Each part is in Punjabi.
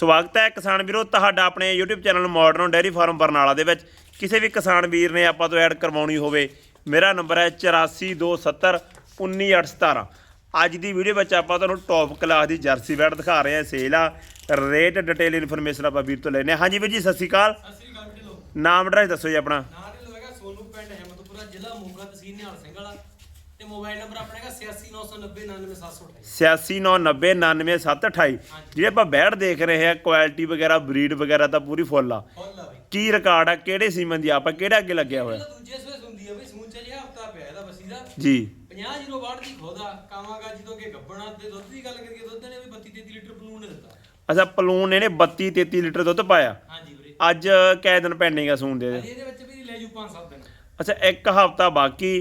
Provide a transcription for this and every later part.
ਸਵਾਗਤ ਹੈ ਕਿਸਾਨ ਵੀਰੋ ਤੁਹਾਡਾ ਆਪਣੇ YouTube channel modern dairy farm Barnala ਦੇ ਵਿੱਚ। ਕਿਸੇ ਵੀ ਕਿਸਾਨ ਵੀਰ ਨੇ ਆਪਾਂ ਤੋਂ ਐਡ ਕਰਵਾਉਣੀ ਹੋਵੇ ਮੇਰਾ ਨੰਬਰ ਹੈ 8427191817 ਅੱਜ ਦੀ ਵੀਡੀਓ ਵਿੱਚ ਆਪਾਂ ਤੁਹਾਨੂੰ ਟੌਪ ਕਲਾਸ ਦੀ ਜਰਸੀ ਵੈਟ ਦਿਖਾ ਰਹੇ ਹਾਂ ਸੇਲ ਆ। ਰੇਟ ਡਿਟੇਲ ਇਨਫੋਰਮੇਸ਼ਨ ਆਪਾਂ ਵੀਰ ਤੋਂ ਲੈਨੇ ਹਾਂਜੀ ਵੀਰ ਜੀ ਸਤਿ ਸ਼੍ਰੀ ਅਕਾਲ। ਨਾਮ ਐਡਰੈਸ ਦੱਸੋ ਜੀ ਆਪਣਾ। ਨਾਂ ਢਿੱਲੋਂ ਹੈਗਾ ਸੋਨੂ ਪਿੰਡ ਹਿੰਮਤਪੁਰਾ ਜ਼ਿਲ੍ਹਾ ਮੋਗਾ ਤਹਿਸੀਲ ਨਿਹਾਲ ਸਿੰਘ ਵਾਲਾ। ਤੇ ਮੋਬਾਈਲ ਨੰਬਰ ਆਪਣਾ ਹੈਗਾ 8699099728 86999728 ਜਿਹੜੇ ਆਪਾਂ ਬੈੜ ਦੇਖ ਰਹੇ ਆ ਕੁਆਲਿਟੀ ਵਗੈਰਾ ਬਰੀਡ ਵਗੈਰਾ ਤਾਂ ਪੂਰੀ ਫੁੱਲ ਆ। ਫੁੱਲ ਆ ਬਈ। ਕੀ ਰਿਕਾਰਡ ਆ ਕਿਹੜੇ ਸੀਮਨ ਦੀ ਆਪਾਂ ਕਿਹੜਾ ਅੱਗੇ ਲੱਗਿਆ ਹੋਇਆ? ਪਹਿਲਾਂ ਦੂਜੇ ਸਵੇਸ ਹੁੰਦੀ ਆ ਬਈ ਸਮੂਚਾ ਜਿਹਾ ਹਫਤਾ ਪਿਆ ਇਹਦਾ ਬਸੀ ਦਾ ਜੀ। 50 ਜ਼ੀਰੋ ਬਾੜ ਦੀ ਖੋਦਾ ਕਾਵਾਂਗਾ ਜਦੋਂ ਕਿ ਗੱਬਣਾ ਤੇ ਦੁੱਧ ਦੀ ਗੱਲ ਕਰੀਏ ਦੁੱਧ ਨੇ ਵੀ 32 33 ਲੀਟਰ ਬਲੂਨ ਨੇ ਦਿੱਤਾ। ਅੱਛਾ ਪਲੂਨ ਇਹਨੇ 32 33 ਲੀਟਰ ਦੁੱਧ ਪਾਇਆ। ਹਾਂਜੀ ਵੀਰੇ। ਅੱਜ ਕੈ ਦਿਨ ਪੈਂਡਿੰਗ ਆ ਸੂਣ ਦੇ? ਅਜੇ ਇਹਦੇ ਵਿੱਚ ਵੀ ਲੈ ਜੂ 5-7 ਦਿਨ। ਅੱਛਾ ਇੱਕ ਹਫਤਾ ਬਾਕੀ।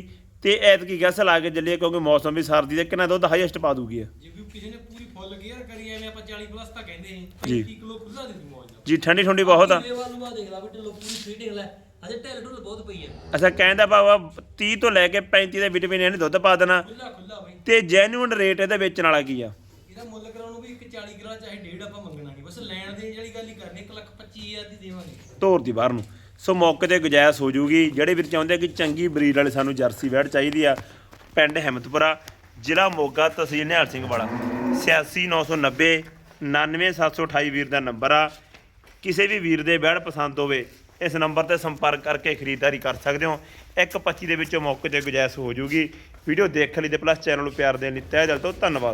ਤੇ ਐਤਕੀ ਗੈਸ ਲਾ ਕੇ ਚੱਲੀਏ ਕਿਉਂਕਿ ਮੌਸਮ ਵੀ ਸਰਦੀ ਦਾ ਕਿੰਨਾ ਦੁੱਧ ਹਾਈਐਸਟ ਪਾ ਦੂਗੀ ਇਹ? ਜੇ ਵੀ ਕਿਸੇ ਨੇ ਪੂਰੀ ਫੁੱਲ ਕੇਅਰ ਕਰੀ ਐਵੇਂ ਆਪਾਂ 40 ਪਲੱਸ ਤਾਂ ਕਹਿੰਦੇ ਜੀ। ਸੀ 35 ਕਿਲੋ ਖੁੱਲਾ ਦੇ ਦੀ ਮੌਜ ਨਾਲ। ਜੀ ਠੰਡੀ ਠੰਡੀ ਬਹੁਤ ਆ। ਢਿੱਲੇ ਵੱਲ ਨੂੰ ਆ ਦੇਖ ਲਾ ਵੀ ਢਿੱਲੋਂ ਪੂਰੀ ਫੀਟਿੰਗ ਲੈ ਅਜੇ ਢਿੱਲ ਢੁੱਲ ਬਹੁਤ ਪਈ ਹੈ। ਅੱਛਾ ਕਹਿੰਦਾ ਬਾਬਾ 30 ਤੋਂ ਲੈ ਕੇ 35 ਦੇ ਵਿਟਾਮਿਨ ਇਹਨੇ ਦੁੱਧ ਪਾ ਦੇਣਾ। ਖੁੱਲਾ ਖੁੱਲਾ ਬਈ। ਤੇ ਜੈਨੂਇਨ ਰੇਟ ਇਹਦੇ ਵੇਚਣ ਵਾਲਾ ਕੀ ਆ? ਇਹਦਾ ਮੁੱਲ ਕਰਾਉਣ ਨੂੰ ਵੀ ਇੱਕ 40 ਕਿਲੋ ਚਾਹੇ ਡੇਢ ਆਪਾਂ ਮੰਗਣਾ ਨਹੀਂ। ਬਸ ਲੈਣ ਦੇਣ ਜਿਹੜੀ ਗੱਲ ਹੀ ਕਰਨੀ 1 ਲੱਖ 25 ਹਜ਼ਾਰ ਦੀ ਦੇਵਾਂਗੇ। ਧੋਰ ਦੀ ਬਾਹਰ ਨੂੰ। ਸੋ ਮੌਕੇ ਤੇ ਗੁਜਾਇਸ਼ ਹੋ ਜੂਗੀ। ਜਿਹੜੇ ਵੀਰ ਚਾਹੁੰਦੇ ਕਿ ਚੰਗੀ ਬਰੀਡ ਵਾਲੇ ਸਾਨੂੰ ਜਰਸੀ ਵੈੜ ਚਾਹੀਦੀ ਆ, ਪਿੰਡ ਹਿੰਮਤਪੁਰਾ, ਜ਼ਿਲ੍ਹਾ ਮੋਗਾ, ਤਹਿਸੀਲ ਨਿਹਾਲ ਸਿੰਘ ਵਾਲਾ। 86990 99728 ਵੀਰ ਦਾ ਨੰਬਰ ਆ। ਕਿਸੇ ਵੀ ਵੀਰ ਦੇ ਵੈੜ ਪਸੰਦ ਹੋਵੇ, ਇਸ ਨੰਬਰ ਤੇ ਸੰਪਰਕ ਕਰਕੇ ਖਰੀਦਦਾਰੀ ਕਰ ਸਕਦੇ ਹੋ। 125 ਦੇ ਵਿੱਚੋਂ ਮੌਕੇ ਤੇ ਗੁਜਾਇਸ਼ ਹੋ ਜੂਗੀ। ਵੀਡੀਓ ਦੇਖਣ ਲਈ ਤੇ ਪਲੱਸ ਚੈਨਲ ਨੂੰ ਪਿਆਰ ਦੇਣ ਲਈ ਤਹਿ ਦਿਲ ਤੋਂ ਧੰਨਵਾਦ।